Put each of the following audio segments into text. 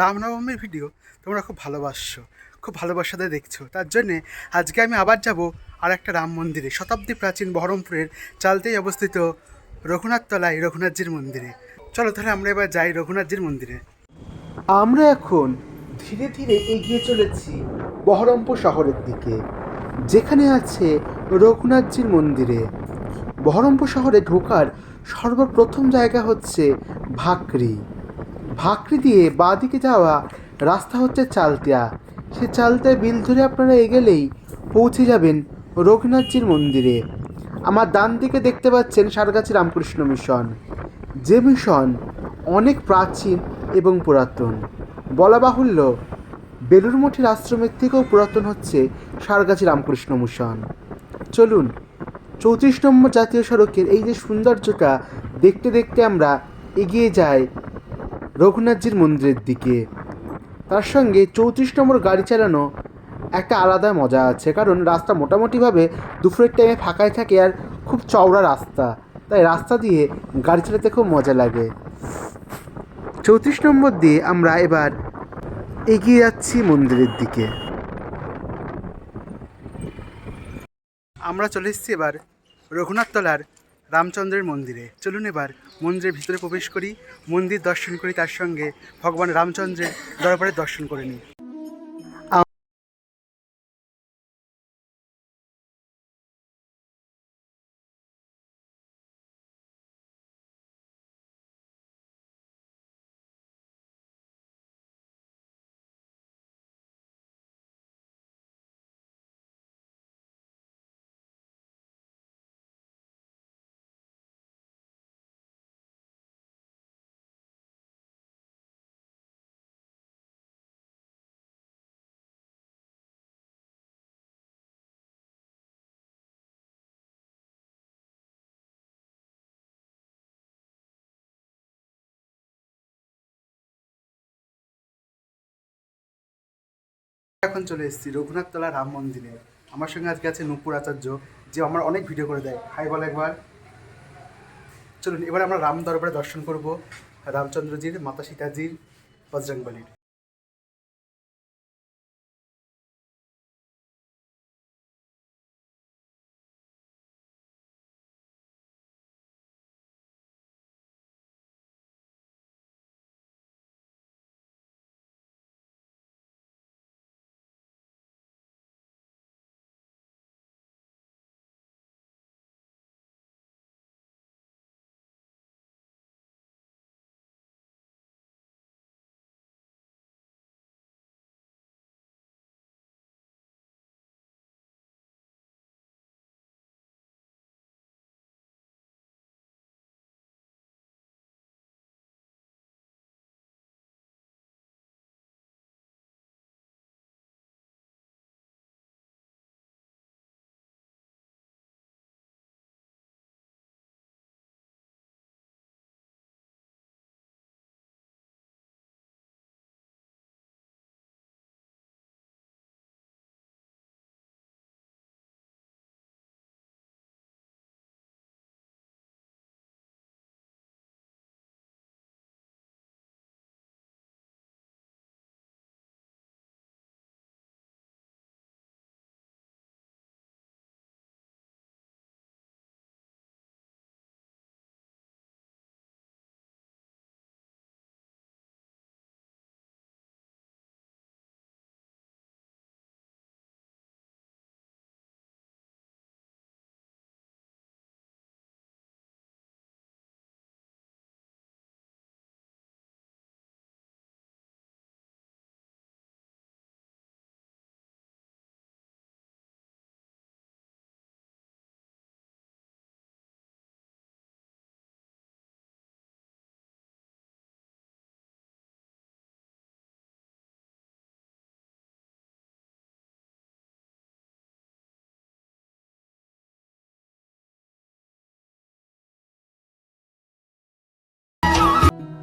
রামনবমীর ভিডিও তোমরা খুব ভালোবাসছো, খুব ভালোবাসাতে দেখছ। তার জন্যে আজকে আমি আবার যাব আর একটা রাম মন্দিরে, শতাব্দী প্রাচীন বহরমপুরের চালতেই অবস্থিত রঘুনাথতলায় রঘুনাথজির মন্দিরে। চলো তাহলে আমরা এবার যাই রঘুনাথজির মন্দিরে। আমরা এখন ধীরে ধীরে এগিয়ে চলেছি বহরমপুর শহরের দিকে, যেখানে আছে রঘুনাথজির মন্দিরে। বহরমপুর শহরে ঢোকার সর্বপ্রথম জায়গা হচ্ছে ভাকরি। ভাকরি দিয়ে বাঁদিকে যাওয়া রাস্তা হচ্ছে চালতিয়া। সে চালতায় বিল ধরে আপনারা এগেলেই পৌঁছে যাবেন রঘুনাথজির মন্দিরে। আমার ডান দিকে দেখতে পাচ্ছেন সারগাছি রামকৃষ্ণ মিশন। যে মিশন অনেক প্রাচীন এবং পুরাতন। বলা বাহুল্য বেলুর মঠের আশ্রমের থেকেও পুরাতন হচ্ছে সারগাছি রামকৃষ্ণ মিশন। চলুন, চৌত্রিশ নম্বর জাতীয় সড়কের এই যে সৌন্দর্যটা দেখতে দেখতে আমরা এগিয়ে যাই রঘুনাথজির মন্দিরের দিকে। তার সঙ্গে চৌত্রিশ নম্বর গাড়ি চালানো একটা আলাদা মজা আছে, কারণ রাস্তা মোটামুটিভাবে দুপুরের টাইমে ফাঁকাই থাকে আর খুব চওড়া রাস্তা। তাই রাস্তা দিয়ে গাড়ি চালাতে খুব মজা লাগে। চৌত্রিশ নম্বর দিয়ে আমরা এবার এগিয়ে যাচ্ছি মন্দিরের দিকে। আমরা চলে এসেছি এবার রঘুনাথতলার রামচন্দ্রের মন্দিরে। চলুন এবার মন্দিরের ভিতরে প্রবেশ করি, মন্দির দর্শন করি তার সঙ্গে ভগবান রামচন্দ্রের দরবারে দর্শন করে নিই। এখন চলে এসেছি রঘুনাথতলা রাম মন্দিরে। আমার সঙ্গে আজকে আছে নূপুর আচার্য, যে আমার অনেক ভিডিও করে দেয়। হাই, বল একবার। চলুন, এবার আমরা রাম দরবারে দর্শন করব, রামচন্দ্রজির, মাতা সীতাজির, বজরংবলির।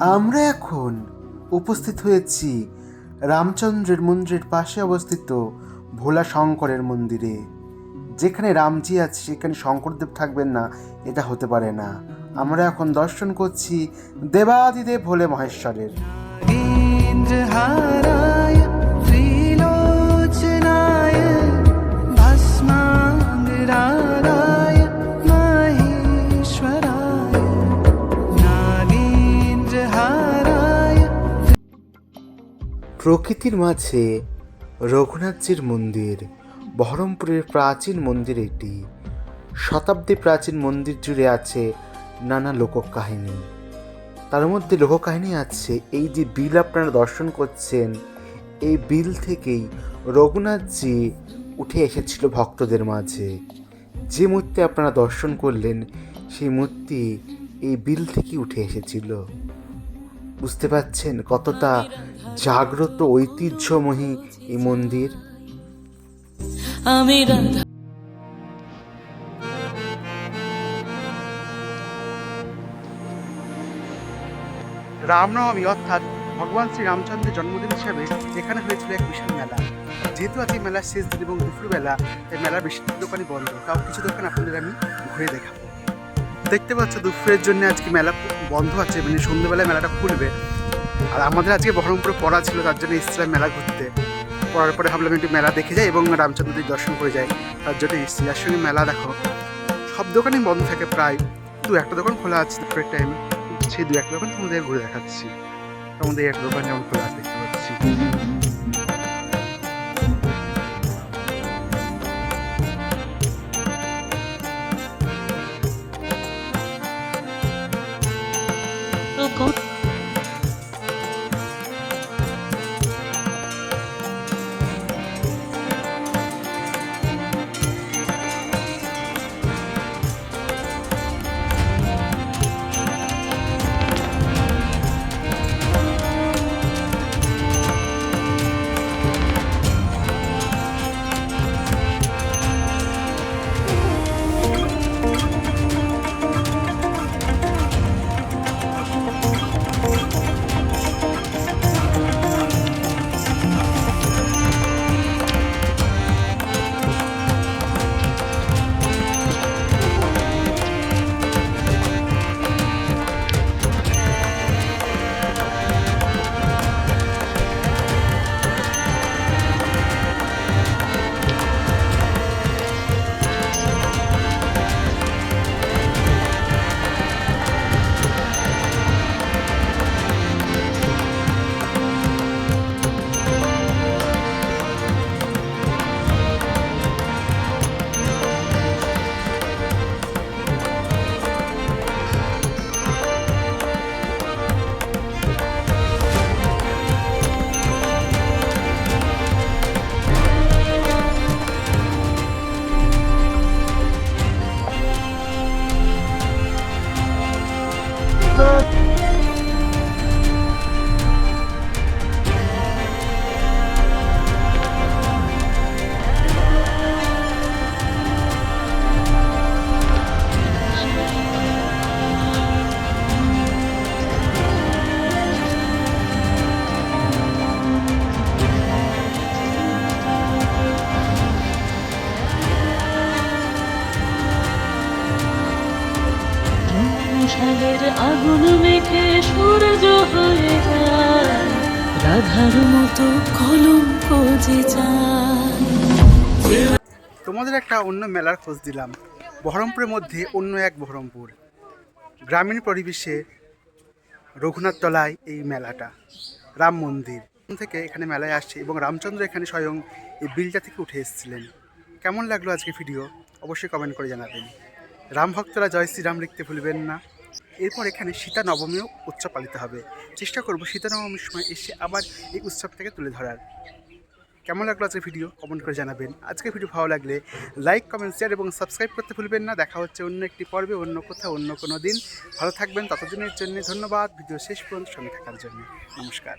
আমরা এখন উপস্থিত হয়েছি রামচন্দ্রের মন্দিরের পাশে অবস্থিত ভোলা শঙ্করের মন্দিরে। যেখানে রামজি আছে, সেখানে শঙ্করদেব থাকবেন না, এটা হতে পারে না। আমরা এখন দর্শন করছি দেবাদিদেব ভোলে মহেশ্বরের। প্রকৃতির মাঝে রঘুনাথজির মন্দির, বহরমপুরের প্রাচীন মন্দির এটি। শতাব্দী প্রাচীন মন্দির জুড়ে আছে নানা লোককাহিনী। তার মধ্যে লোককাহিনী আছে এই যে বিল আপনারা দর্শন করছেন, এই বিল থেকেই রঘুনাথজি উঠে এসেছিল ভক্তদের মাঝে। যে মূর্তি আপনারা দর্শন করলেন, সেই মূর্তি এই বিল থেকেই উঠে এসেছিল। বুঝতে পারছেন কতটা জাগ্রত ঐতিহ্যময়ী এই মন্দির? আমি রামনবমী অর্থাৎ ভগবান শ্রী রামচন্দ্রের জন্মদিন হিসাবে এখানে হয়েছিল এক বিশাল মেলা। যেহেতু আজ এই মেলার শেষ দিন এবং দুপুরবেলা এই মেলার বেশি দোকানই বন্ধ তাও কিছু দোকান আপনাদের আমি ঘুরে দেখাবো। দেখতে পাচ্ছ, দুপুরের জন্য আজকে মেলা বন্ধ আছে মানে সন্ধ্যেবেলায় মেলাটা খুলবে। আর আমাদের আজকে বহরমপুরে পড়া ছিল, তার জন্য এসেছিলাম মেলা ঘুরতে। পড়ার পরে ভাবলাম একটু মেলা দেখে যাই এবং রামচন্দ্রদের দর্শন করে যাই। তার জন্য যার সঙ্গে মেলা দেখো, সব দোকানই বন্ধ থাকে প্রায়। দু একটা দোকান খোলা আছে দুপুরের টাইম সেই দু একটা দোকান তোমাদের ঘুরে দেখাচ্ছি। তোমাদের একটা দোকান যেমন খোলা আছে, দেখতে পাচ্ছি। আগুন মেখে সূর্য হয়ে যায়। রাধার মতো কলঙ্ক যে যায় তোমাদের একটা অন্য মেলার খোঁজ দিলাম। বহরমপুরের মধ্যে অন্য এক বহরমপুর। গ্রামীণ পরিবেশে রঘুনাথ তলায় এই মেলাটা। রাম মন্দির। থেকে এখানে মেলায় আসছে এবং রামচন্দ্র এখানে স্বয়ং এই বিলটা থেকে উঠে এসেছিলেন। কেমন লাগল আজকে ভিডিও? অবশ্যই কমেন্ট করে জানাবেন। রাম ভক্তরা জয় শ্রীরাম লিখতে ভুলবেন না। এরপর এখানে সীতা নবমীও উৎসব পালিত হবে। চেষ্টা করব সীতা নবমীর সময় এসে আবার এই উৎসবটাকে তুলে ধরার। কেমন লাগল আজকের ভিডিও? কমেন্ট করে জানাবেন। আজকে ভিডিও ভালো লাগলে লাইক, কমেন্ট শেয়ার এবং সাবস্ক্রাইব করতে ভুলবেন না। দেখা হচ্ছে অন্য একটি পর্বে, অন্য কোথাও, অন্য কোনো দিন। ভালো থাকবেন। ততদিনের জন্য ধন্যবাদ। ভিডিও শেষ পর্যন্ত সঙ্গে থাকার জন্য। নমস্কার।